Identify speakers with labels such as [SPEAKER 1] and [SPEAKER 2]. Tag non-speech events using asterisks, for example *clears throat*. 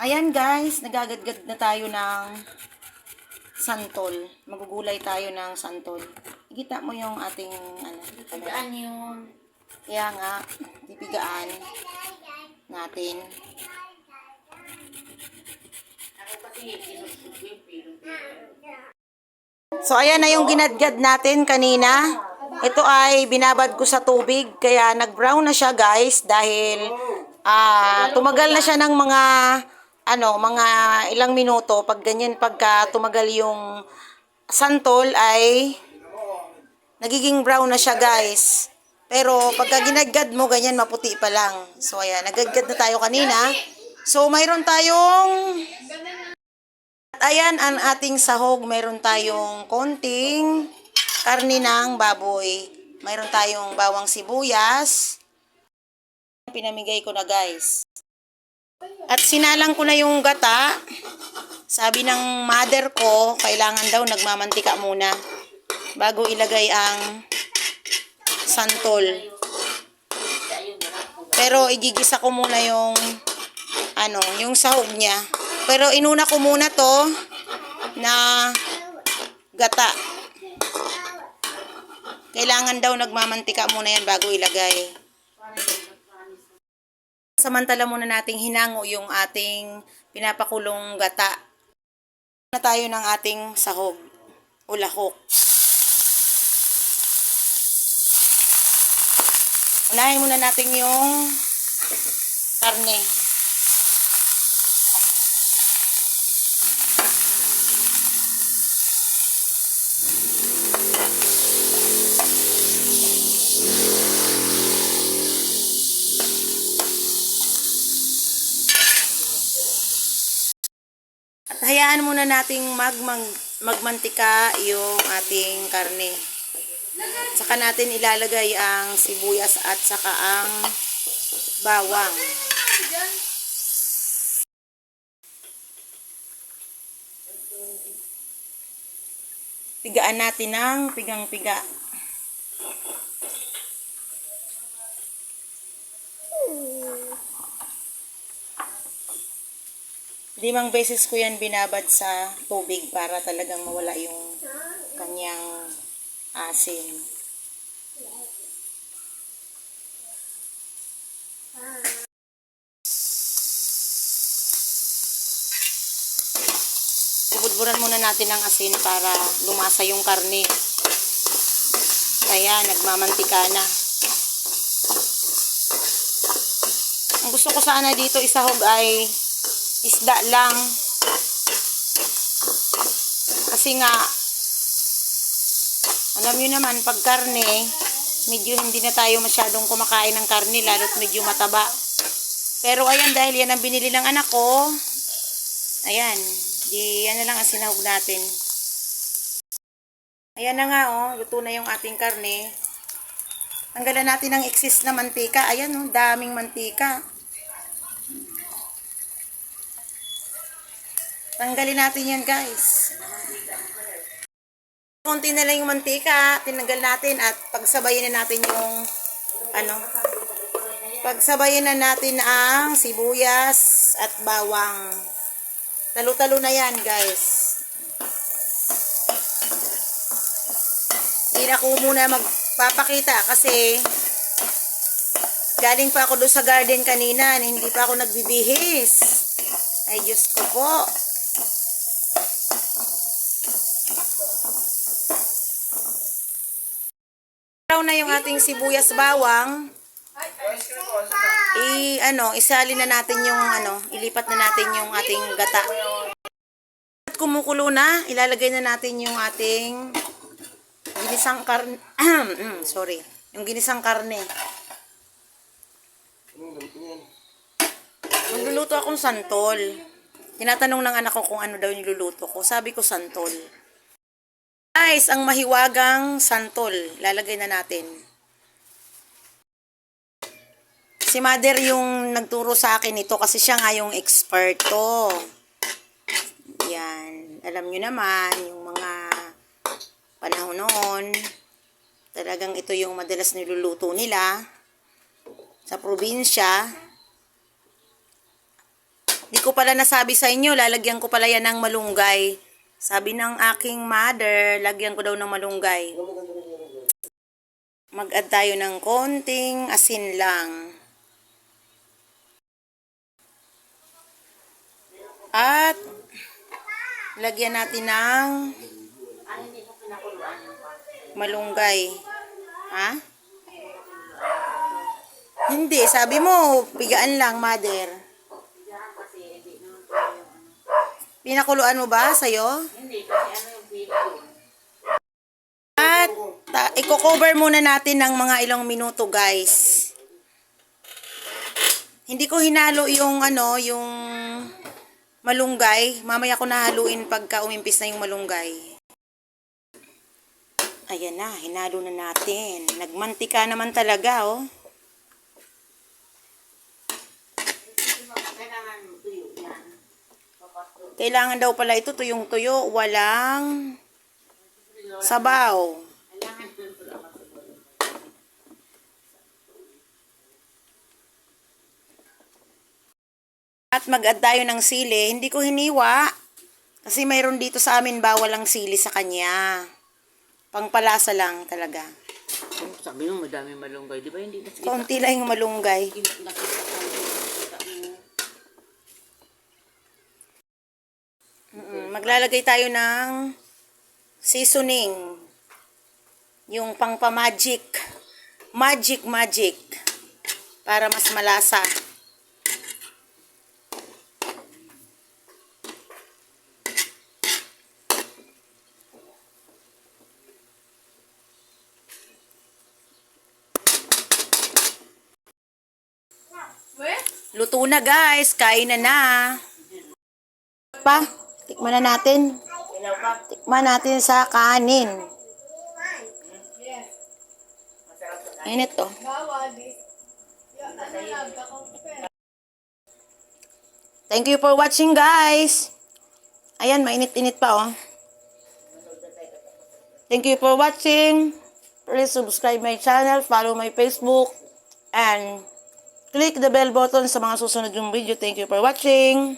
[SPEAKER 1] Ayan guys, nagagadgad na tayo ng santol. Magugulay tayo ng santol. Ikita mo yung ating ano,
[SPEAKER 2] Saan yun?
[SPEAKER 1] Kaya nga, pipigaan natin. So, ayan na yung ginadgad natin kanina. Ito ay binabad ko sa tubig, kaya nag-brown na siya guys dahil ah tumagal na siya ng mga ano, mga ilang minuto. Pag ganyan, pagka tumagal yung santol ay nagiging brown na siya guys. Pero pagka ginadgad mo, ganyan maputi pa lang. So, ayan, nagagad na tayo kanina. So, mayroon tayong ayan ang ating sahog. Meron tayong konting karni ng baboy. Meron tayong bawang sibuyas. Pinamigay ko na guys. At sinalang ko na yung gata. Sabi ng mother ko, kailangan daw nagmamantika muna bago ilagay ang santol. Pero igigisa ko muna yung ano, yung sahog niya. Pero inuna ko muna to na gata. Kailangan daw nagmamantika muna yan bago ilagay. Samantala muna nating hinango yung ating pinapakulong gata. Na tayo ng ating sahog o lahok. Unahin muna natin yung karne. At hayaan muna nating magmang, magmantika yung ating karne. Saka natin ilalagay ang sibuyas at saka ang bawang. Pigaan natin ng pigang-piga. Limang beses ko yan binabad sa tubig para talagang mawala yung kanyang asin. Bubudburan muna natin ng asin para lumasa yung karne. Kaya nagmamantika na. Ang gusto ko sana dito isahog ay isda lang. Kasi nga, alam nyo naman, pag karne, medyo hindi na tayo masyadong kumakain ng karne, lalo't medyo mataba. Pero ayan, dahil yan ang binili ng anak ko, ayan, di yan na lang ang sinahog natin. Ayan na nga, oh, luto na yung ating karne. Tanggalan natin ng excess na mantika. Ayan, oh, daming mantika. Tanggalin natin yan, guys. Konti na lang yung mantika, tinanggal natin at pagsabayin na natin yung ano, pagsabayin na natin ang sibuyas at bawang. Talo-talo na yan, guys. Hindi na ko muna magpapakita kasi galing pa ako doon sa garden kanina, hindi pa ako nagbibihis. Ay, Diyos ko po. Brown na yung ating sibuyas bawang. I ano, isali na natin yung ano, ilipat na natin yung ating gata. At kumukulo na, ilalagay na natin yung ating ginisang karne. *clears throat* sorry. Yung ginisang karne. Magluluto akong santol. Tinatanong ng anak ko kung ano daw niluluto ko. Sabi ko santol. Guys, ang mahiwagang santol. Lalagay na natin. Si mother yung nagturo sa akin ito kasi siya nga yung expert to. Yan. Alam nyo naman, yung mga panahon noon, talagang ito yung madalas niluluto nila sa probinsya. Di ko pala nasabi sa inyo, lalagyan ko pala yan ng malunggay. Sabi ng aking mother, lagyan ko daw ng malunggay. Mag-add tayo ng konting asin lang. At lagyan natin ng malunggay. Ha? Hindi, sabi mo, pigaan lang, mother.
[SPEAKER 2] Diyan kasi hindi naman po yung ano.
[SPEAKER 1] Pinakuluan mo ba sa'yo?
[SPEAKER 2] Hindi kasi ano yung video.
[SPEAKER 1] At ta- i-cover muna natin ng mga ilang minuto, guys. Hindi ko hinalo yung ano, yung malunggay. Mamaya ko nahaluin pagka umimpis na yung malunggay. Ayan na, hinalo na natin. Nagmantika naman talaga, oh.
[SPEAKER 2] Kailangan tuyo yan. Papasto.
[SPEAKER 1] Kailangan daw pala ito tuyong tuyo, walang sabaw. At mag-add tayo ng sili. Hindi ko hiniwa. Kasi mayroon dito sa amin bawal ang sili sa kanya. Pangpalasa lang talaga.
[SPEAKER 2] Sabi mo madami malunggay. Di ba hindi?
[SPEAKER 1] Kaunti lang yung malunggay.
[SPEAKER 2] Nakita ko nakita mo.
[SPEAKER 1] Mm, Maglalagay tayo ng seasoning. Yung pangpa-magic. Magic, magic. Para mas malasa. Luto na guys, kain na na. Pa, tikman na natin. Tikman natin sa kanin. Init to. Thank you for watching guys. Ayan, mainit-init pa oh. Thank you for watching. Please subscribe my channel, follow my Facebook, and click the bell button sa mga susunod yung video. Thank you for watching.